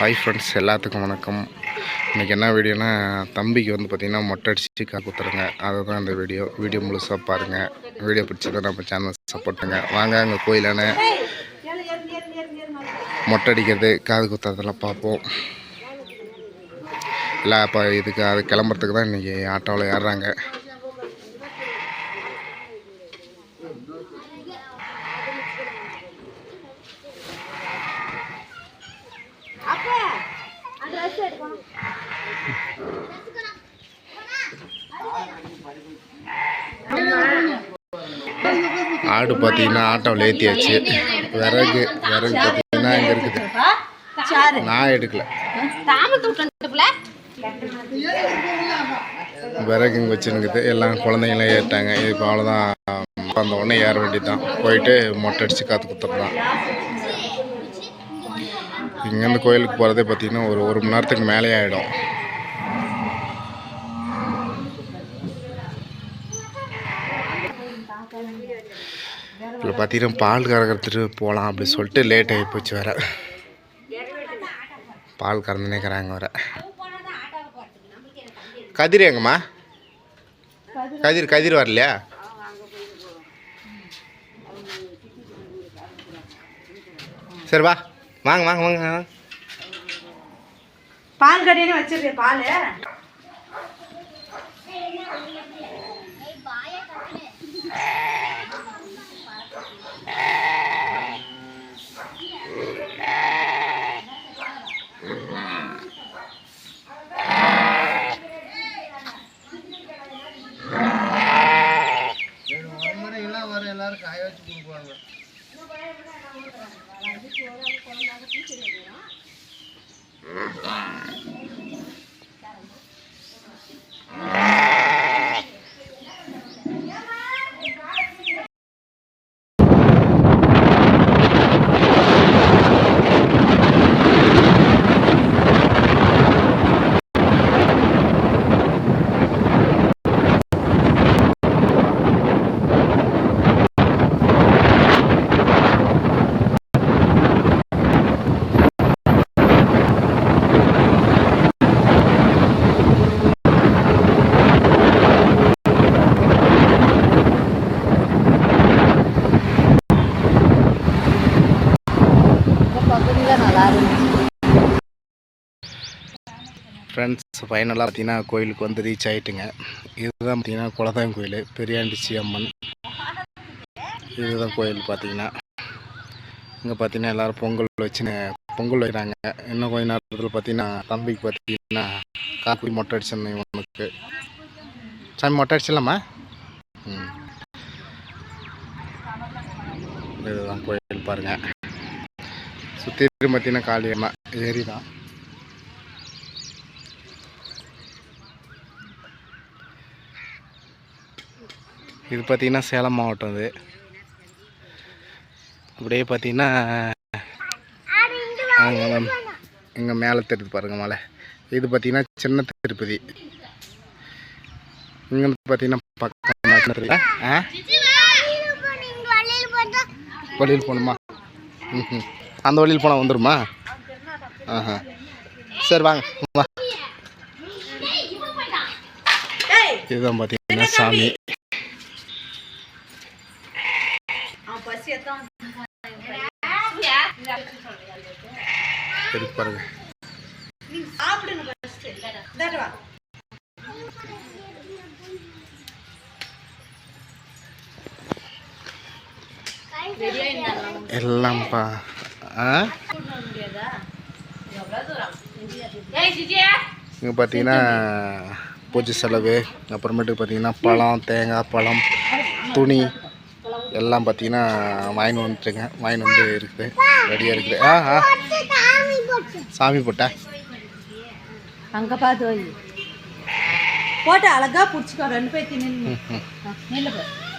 Hi friends எல்லாத்துக்கும் வணக்கம். இன்றைக்கி என்ன வீடியோனா தம்பிக்கு வந்து பார்த்திங்கன்னா மொட்டை அடிச்சு கா குத்துறங்க. அதுதான் அந்த வீடியோ. வீடியோ முழுசாக பாருங்கள் வீடியோ பிடிச்சதை நம்ம சேனல் சப்போர்ட் பண்ணுங்க. வாங்க அங்கே கோயிலான மொட்டை அடிக்கிறது காது குத்துறதெல்லாம் பார்ப்போம். இல்லை அப்போ இதுக்கு அது கிளம்புறதுக்கு தான் இன்றைக்கி ஆட்டோவில் ஏறுறாங்க. ஆடு பார்த்தீங்கன்னா ஆட்டோவில் ஏற்றியாச்சு விறகு விறகு பார்த்தீங்கன்னா இங்கே இருக்குது. நான் எடுக்கல. விறகு இங்கே வச்சுருக்குது. எல்லாம் குழந்தைங்களாம் ஏறிட்டாங்க இப்போ அவ்வளோதான் அந்த உடனே ஏற வேண்டியதுதான். போயிட்டு மொட்டை அடித்து காற்று குத்துறதான் இங்கேருந்து கோயிலுக்கு போகிறதே பார்த்தீங்கன்னா ஒரு ஒரு மணி நேரத்துக்கு மேலே ஆகிடும் இப்போ பார்த்தீங்கன்னா பால் கறக்கிறதுக்கு போகலாம் அப்படி சொல்லிட்டு லேட் ஆகி போச்சு வர பால் கறந்துனேக்கிறாங்க வர கதிர் எங்கம்மா? கதிர் கதிர் வரலையா? சரி வா. வாங்க வாங்க வாங்க வாங்க. பால் கடையில வச்சிருக்கேன் பால். எல்லாரும் காய வச்சு கொடுப்பாங்க Ah! நல்லா இருந்துச்சு. ஃப்ரெண்ட்ஸ் ஃபைனலாக பார்த்தீங்கன்னா கோயிலுக்கு வந்து ரீச் ஆகிட்டுங்க இதுதான் பார்த்தீங்கன்னா குலதாயம் கோயில் பெரியாண்டிச்சி அம்மன். இதுதான் கோயில் பார்த்தீங்கன்னா. இங்கே பார்த்தீங்கன்னா எல்லோரும் பொங்கல் வச்சுன்னு பொங்கல் வைக்கிறாங்க. இன்னும் கொஞ்ச நேரத்தில் பார்த்தீங்கன்னா தம்பிக்கு பார்த்தீங்கன்னா காப்பி மொட்டை அடிச்சிருந்தேன் உனக்கு சாமி மொட்டை அடிச்சிடலாமா? ம். இதுதான் கோயில் பாருங்கள் சுற்றி பார்த்தீங்கன்னா காளியம்மா ஏரி தான் இது பார்த்தீங்கன்னா சேலம் மாவட்டம் இது. அப்படியே பார்த்தீங்கன்னா இங்கே மேலே தெரியுது பாருங்க மலை. இது பார்த்தீங்கன்னா சின்ன திருப்பதி. இங்கே பார்த்தீங்கன்னா பக்கம் ஆ? வழியில் போகணுமா? ம் அந்த வழியில் போனால் வந்துருமா ஆஹா. சரி வாங்க. இதுதான் பார்த்தீங்கன்னா சாமி. பசி பாருங்க. எல்லாம்ப்பா இங்கே பார்த்தீங்கன்னா பூஜை செலவு அப்புறமேட்டுக்கு பார்த்தீங்கன்னா பழம் தேங்காய் பழம் துணி எல்லாம் பார்த்தீங்கன்னா வாங்கின்னு வந்துட்டுங்க. வாங்கின்னு வந்து இருக்குது. ரெடியாக இருக்குது. ஆ ஆ. சாமி போட்டா? அங்க பார்த்து வை. போட்டு அழகா புடிச்சுக்கோ. ரெண்டு பேர்.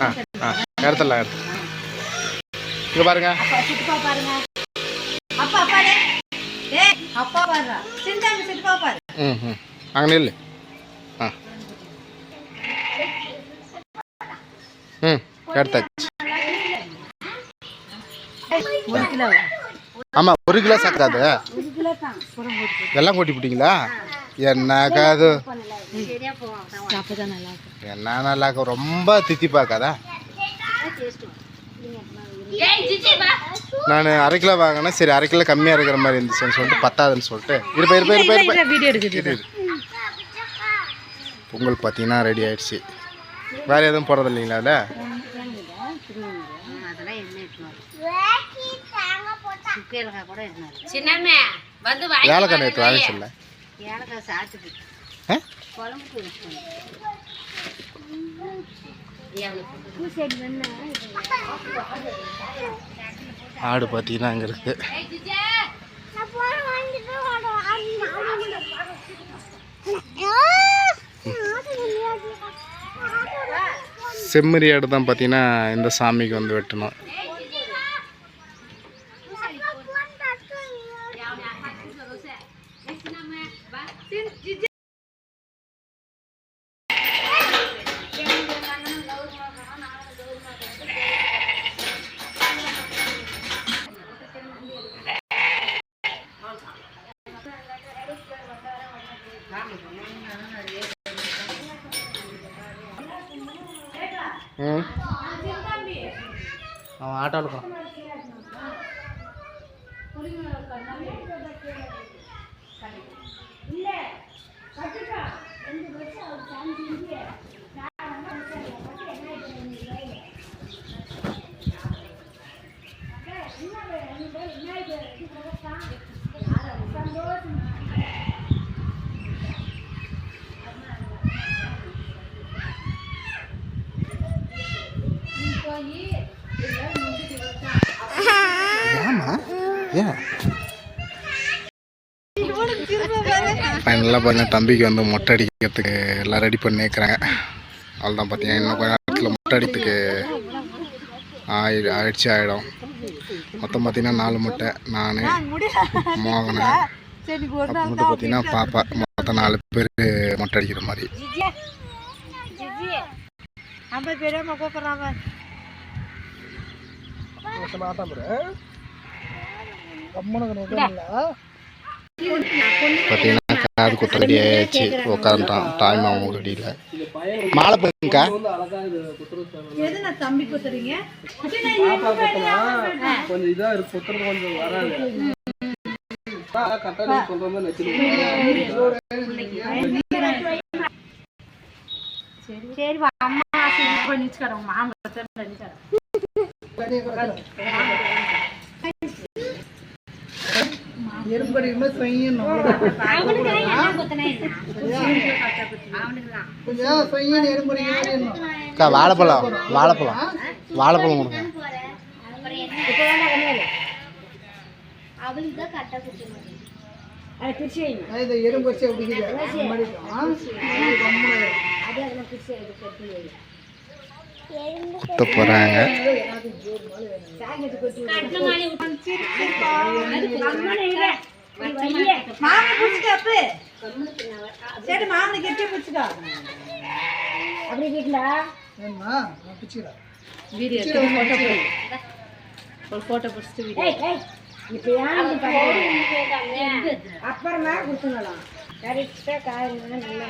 ஆ ஆ எடுத்து இங்கே பாருங்க. அப்பா டே டேய் அப்பா பாருடா. சிந்தாங்க சிட்டுப்பா பாரு. ம் ம் அங்கே நில்லு. ஆ. ம் எடுத்தாச்சு. ஒரு கிலோ. ஆமாம் ஒரு கிலோ கிலோ எல்லாம் கொட்டி விட்டீங்களா என்னக்கா அது என்ன நல்லா இருக்கும்? ரொம்ப தித்தி பார்க்காதா நான் அரை கிலோ வாங்கினேன். சரி அரை கிலோ கம்மியாக இருக்கிற மாதிரி இருந்துச்சுன்னு சொல்லிட்டு பத்தாதுன்னு சொல்லிட்டு. இருப்பா இருப்பா இருப்பா இருப்பா வீடியோ. பொங்கல் பார்த்தீங்கன்னா ரெடி ஆயிடுச்சு. வேறு எதுவும் போடுறது இல்லைங்களா வந்து ஏலக்காய் நேற்று வாங்க சொல்ல ஏலக்காய் சாத்துக்கு. ஆ? குழம்புக்கு யூஸ் பண்ணுவோம் ஆடு பார்த்தீங்கன்னா அங்கே இருக்குது செம்மறி ஆடு தான் பார்த்தீங்கன்னா இந்த சாமிக்கு வந்து வெட்டணும். ఆటోలకు ஏன் ஃபைனலாக பார்த்தீங்கன்னா தம்பிக்கு வந்து மொட்டை அடிக்கிறதுக்கு எல்லாம் ரெடி பண்ணிக்கிறாங்க அவ்வளோதான் பார்த்தீங்கன்னா இன்னும் கொஞ்ச நேரத்தில் மொட்டை அடிக்கிறதுக்கு ஆயி ஆயிடுச்சு ஆகிடும் மொத்தம் பார்த்தீங்கன்னா நாலு முட்டை நான் மோகனை. அப்புறம் பார்த்தீங்கன்னா பாப்பா மொத்தம் நாலு பேர் மொட்டை அடிக்கிற மாதிரி. ஐம்பது பேரே கூப்பிட்றாங்க. பார்த்தீங்கன்னா காது குத்த ரெடி ஆயிடுச்சு. உட்காந்துட்டான் தாய் மாமா ரெடியில் மாலை போயிருக்கா எது நான் தம்பி குத்துறீங்க? கொஞ்சம் இதா இருக்கு குத்துறது கொஞ்சம் வராது. கரெக்டா நீங்க சொல்ற மாதிரி வச்சிருக்கோம் சரி அம்மா மாமா நிச்சுக்கிறோம் எறும்படிக்குமே செய்யணும். கொஞ்சம் செய்யணும் எறும்படிக்கணும் அக்கா வாழைப்பழம் வாழைப்பழம். வாழைப்பழம் கொடுங்க. இந்த எறும்பு வச்சு பிடிக்குது குத்த போகிறாங்க மாமனை பிடிச்சிக்க அப்பு சரி மாமனை கெட்டியா வீடியோ ஃபோட்டோ ஒரு ஃபோட்டோ அப்புறமா கொடுத்துடலாம். கரெக்டாக காய்கறி நல்லா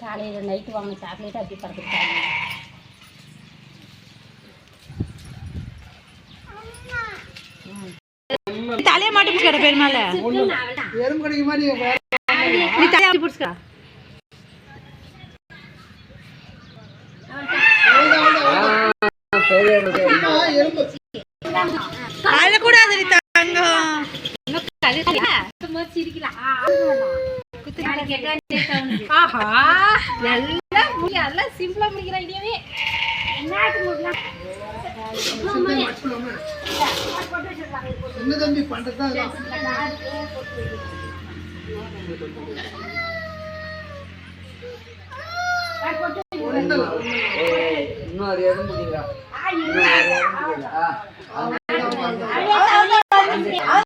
காலையில் நைட்டு வாங்கின சாக்லேட் அப்படி பறந்துட்டாங்க தலையை மாட்டி பிடிச்சிக்கிற பெருமாள் எறும்படிக்கு மாதிரி வேற. நீ தலையை மாட்டி எறும்பு. அழக்கூடாது நீ தங்கம் ஆஹா எல்லாம் முடி- எல்லாம் சிம்பிளா முடிக்கிற ஐடியாவே என்ன தம்பி. இன்னும் அது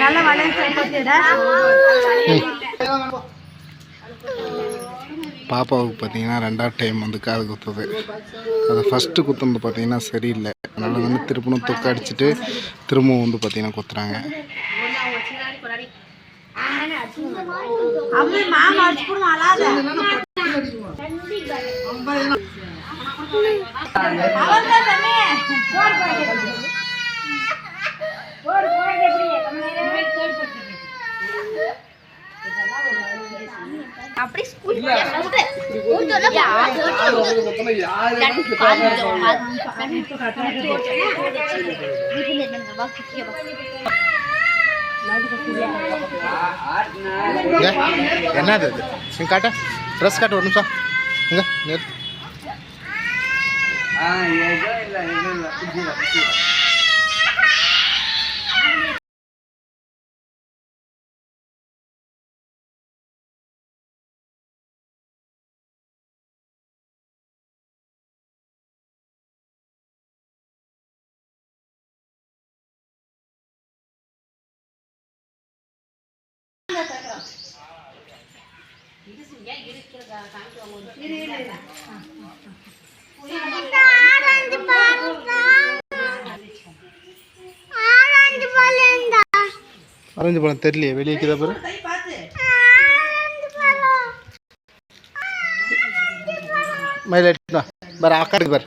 நல்ல பாப்பாவுக்கு பார்த்தீங்கன்னா ரெண்டாவது டைம் வந்து காது குத்துது. அது ஃபஸ்ட்டு குத்துனது பார்த்தீங்கன்னா சரியில்லை. அதனால் வந்து திருப்பணும் தொக்க அடிச்சுட்டு திரும்பவும் வந்து பார்த்தீங்கன்னா குத்துறாங்க. போடுவோம் அழாத அவள்தான் தம்பி. இங்க என்னது இது இங்க காட்ட ட்ரெஸ் காட்ட ஒரு நிமிஷம். இங்க நிறுத்து ஆ ஏதோ இல்லை எதுவும் இல்லை. ஆரஞ்சு பழம் தெரியலையே வெளியே இருக்குதா பாரு. கை பார்த்து மயில் எடுத்துனா பாரு அக்கா இருக்கு பாரு.